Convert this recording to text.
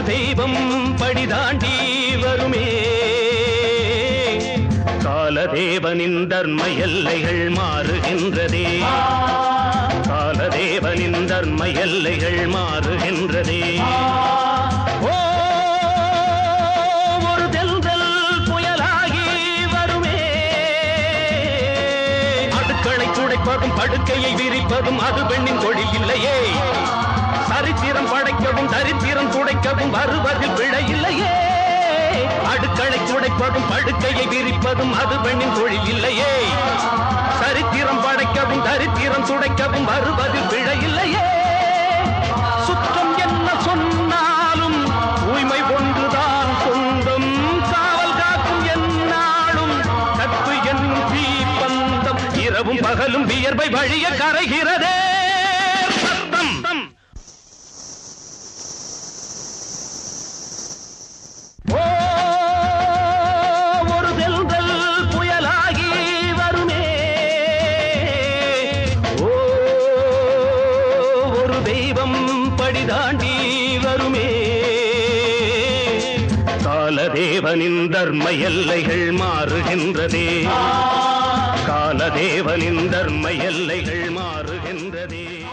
ஒரு தெய்வம் படிதாண்டி வருமே. காலதேவனின் தர்ம எல்லைகள் மாறுகின்றதே. காலதேவனின் தர்ம எல்லைகள் மாறுகின்றதே. படுக்கையை விரிப்பதும் அது பெண்ணின் தொழில் இல்லையே. தரித்திரம் வருவதில் பிழையில்லையே அடுக்களை துடைப்பதும் படுக்கையை விரிப்பதும் அது பெண்ணின் தொழில் இல்லையே. சரித்திரம் படைக்கவும் தரித்திரம் துடைக்கவும் வருவதில் பிழையில்லையே சுற்றம் என்ன சொன்னாலும் தூய்மை ஒன்றுதான் சொந்தம். காவல் காக்கும் என்னாலும் கற்பு என்னும் தீப்பந்தம். இரவும் பகலும் வியர்வை வழிய கரைகிறதே. தெய்வம் படிதாண்டி வருமே. காலதேவனின் தர்ம எல்லைகள் மாறுகின்றதே. காலதேவனின் தர்ம எல்லைகள் மாறுகின்றதே.